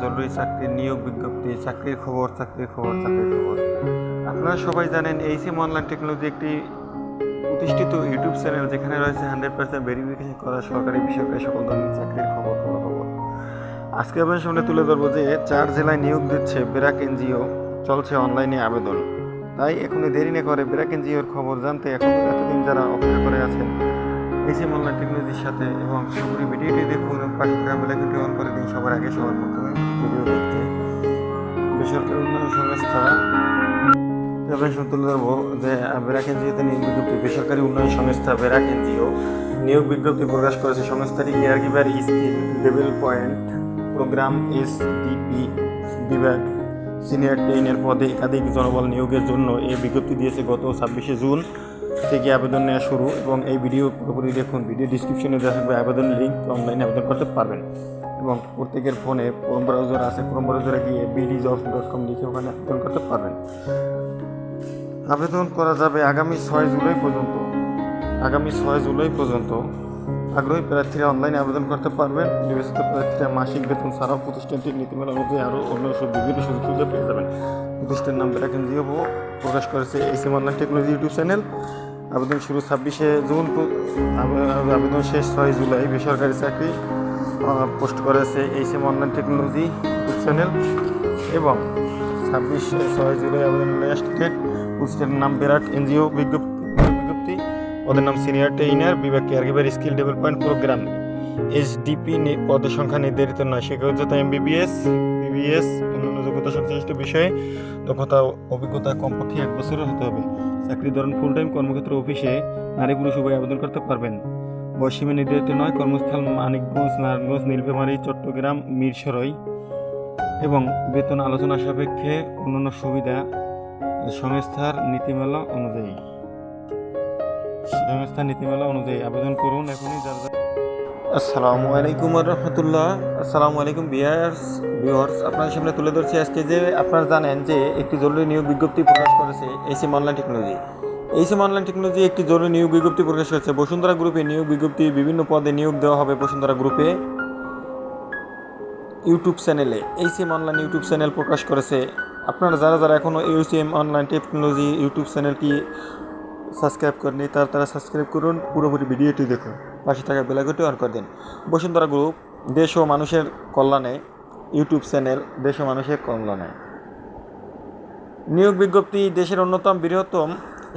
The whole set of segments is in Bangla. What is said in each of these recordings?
জরুরি চাকরির নিয়োগ বিজ্ঞপ্তি, চাকরির খবর চাকরির খবর চাকরির খবর। আপনারা সবাই জানেন এইসিএম অনলাইন টেকনোলজি একটি প্রতিষ্ঠিত ইউটিউব চ্যানেল যেখানে রয়েছে হান্ড্রেড পার্সেন্ট ভেরিফিকেশন করা সরকারি বেসরকারি সকল ধরনের চাকরির খবর খবর খবর। আজকে আপনার সামনে তুলে ধরবো যে চার জেলায় নিয়োগ দিচ্ছে বেরাক এনজিও, চলছে অনলাইনে আবেদন। তাই এখনই দেরি না করে বেরাক এনজিওর খবর জানতে এখন এতদিন যারা অপেক্ষা করে আছেন এসিএম অনলাইন টেকনোলজির সাথে এবং সবরি ভিডিওটি দেখুন পাশে থাকা অন করে দিন সবার আগে, সবার প্রথমে। ভিডিও দেখতে। বেসরকারি উন্নয়ন সংস্থা। এবার শুনে তুলে ধরবো যে বেরাক এনজিওতে নিয়োগ বিজ্ঞপ্তি। বেসরকারি উন্নয়ন সংস্থা বেরাক এনজিও নিয়োগ বিজ্ঞপ্তি প্রকাশ করেছে। সংস্থাটি caregiver skill development program, S DP বিভাগ, সিনিয়র টেনের পদে একাধিক জনবল নিয়োগের জন্য এই বিজ্ঞপ্তি দিয়েছে গত ছাব্বিশে জুন। থেকে আবেদন নেওয়া শুরু এবং এই ভিডিও পুরোপুরি দেখুন। ভিডিও ডিসক্রিপশনে দেওয়া থাকবে আবেদন লিঙ্ক অনলাইনে আবেদন করতে পারবেন। এবং প্রত্যেকের ফোনে ক্রোম ব্রাউজার আছে। ক্রোম ব্রাউজারে গিয়ে বিডি জবস ডট কম লিখে ওখানে আবেদন করতে পারবেন। আবেদন করা যাবে আগামী ছয় জুলাই পর্যন্ত। আগামী ছয় জুলাই পর্যন্ত আগ্রহী প্রার্থীরা অনলাইনে আবেদন করতে পারবেন। নির্বাচিত প্রার্থীরা মাসিক বেতন ছাড়াও প্রতিষ্ঠানটির নীতিমালা অনুযায়ী আরও অন্য বিভিন্ন সুযোগ সুবিধা পেয়ে যাবেন। প্রতিষ্ঠানের নাম বেরাক এনজিও প্রকাশ করেছে SM online technology YouTube channel. আবেদন শুরু ছাব্বিশে জুন আবেদন শেষ ছয় জুলাই। বেসরকারি চাকরি পোস্ট করেছে এইচএম অনলাইন টেকনোলজি চ্যানেল এবং ছাব্বিশ ছয় জুলাই আবেদন লাস্ট ডেট প্রতিষ্ঠানের নাম বিরাট এনজিও বিজ্ঞপ্তি। পদের নাম সিনিয়র ট্রেইনার বিভাগ caregiver skill development program HDP পদের সংখ্যা নির্ধারিত নয় শিক্ষাগত এমবিবিএস বিবিএস অন্যান্য যোগ্যতা সংশ্লিষ্ট বিষয়ে দক্ষতা, অভিজ্ঞতা কমপক্ষে এক বছরের হতে হবে। চাকরি ধরন ফুল টাইম কর্মক্ষেত্র অফিসে নারী পুরুষ উভয় আবেদন করতে পারবেন। বয়সীমা নির্ধারিত নয়, কর্মস্থল মানিকগঞ্জ, নারায়ণগঞ্জ, নীলফামারী, চট্টগ্রাম, মিরসরই এবং বেতন আলোচনা সাপেক্ষে অন্যান্য সুবিধা সংস্থার নীতিমালা অনুযায়ী। সংস্থার নীতিমালা অনুযায়ী আবেদন করুন এখনই যার- আসসালামু আলাইকুম রহমতুল্লাহ। আসসালামু আলাইকুম বিয়ার্স ভিউয়ার্স আপনার সামনে তুলে ধরছি আজকে যে আপনারা জানেন যে একটি জরুরি নিয়োগ বিজ্ঞপ্তি প্রকাশ করেছে SM online technology ACM online technology একটি জরুরি নিয়োগ বিজ্ঞপ্তি প্রকাশ করেছে। বসুন্ধরা গ্রুপে নিয়োগ বিজ্ঞপ্তি বিভিন্ন পদে নিয়োগ দেওয়া হবে বসুন্ধরা গ্রুপে ইউটিউব চ্যানেলে এইসিএম অনলাইন ইউটিউব চ্যানেল প্রকাশ করেছে। আপনারা যারা যারা এখনও ইউসিএম অনলাইন টেকনোলজি ইউটিউব চ্যানেলটি সাবস্ক্রাইব করেনি তারা তারা সাবস্ক্রাইব করুন। পুরোপুরি ভিডিওটি দেখুন। পাশে থাকা বেলাগুটি অন করে দিন। বসুন্ধরা গ্রুপ দেশ ও মানুষের কল্যাণে ইউটিউব চ্যানেল দেশ ও মানুষের কল্যাণে। নিয়োগ বিজ্ঞপ্তি, দেশের অন্যতম বৃহত্তম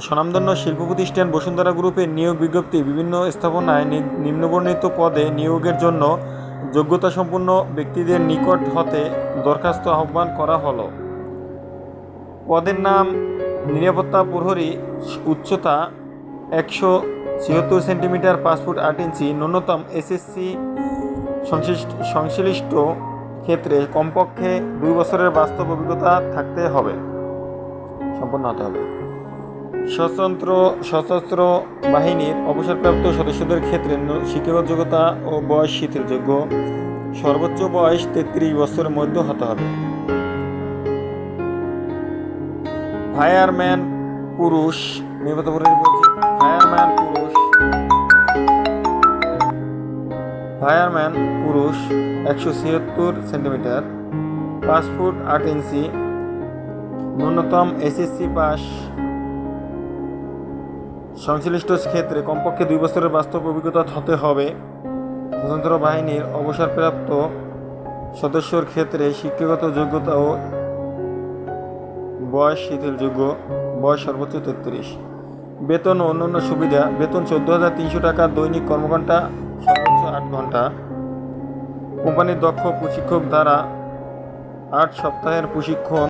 স্বনামধন্য শিল্প প্রতিষ্ঠান বসুন্ধরা গ্রুপের নিয়োগ বিজ্ঞপ্তি বিভিন্ন স্থাপনায় নিম্নবর্ণিত পদে নিয়োগের জন্য যোগ্যতা সম্পন্ন ব্যক্তিদের নিকট হতে দরখাস্ত আহ্বান করা হলো। পদের নাম নিরাপত্তা প্রহরী উচ্চতা একশো ছিয়াত্তর সেন্টিমিটার পাঁচ ফুট আট ইঞ্চি ন্যূনতম এসএসসি সংশ্লিষ্ট সংশ্লিষ্ট ক্ষেত্রে কমপক্ষে দুই বছরের বাস্তব অভিজ্ঞতা থাকতে হবে। সম্পন্ন হতে হবে। সশস্ত্র সশস্ত্র বাহিনীর অবসরপ্রাপ্ত সদস্যদের ক্ষেত্রে শিক্ষাগত যোগ্যতা ও বয়স শিথিলযোগ্য। সর্বোচ্চ বয়স তেত্রিশ বছরের মধ্যে হতে হবে। ফায়ারম্যান পুরুষ নির্বাচিত পুরুষ ফায়ারম্যান ফায়ারম্যান পুরুষ একশো ছিয়াত্তর সেন্টিমিটার, পাঁচ ফুট আট ইঞ্চি, ন্যূনতম এসএসসি পাস, সংশ্লিষ্ট ক্ষেত্রে কমপক্ষে দুই বছরের বাস্তব অভিজ্ঞতা হতে হবে। স্বতন্ত্র বাহিনীর অবসরপ্রাপ্ত সদস্যর ক্ষেত্রে শিক্ষাগত যোগ্যতা ও বয়স শিথিলযোগ্য, বয়স সর্বোচ্চ তেত্রিশ। বেতন ও অন্যান্য সুবিধা, বেতন চোদ্দ হাজার তিনশো টাকা দৈনিক কর্মঘণ্টা সর্বোচ্চ আট ঘণ্টা। কোম্পানির দক্ষ প্রশিক্ষক দ্বারা আট সপ্তাহের প্রশিক্ষণ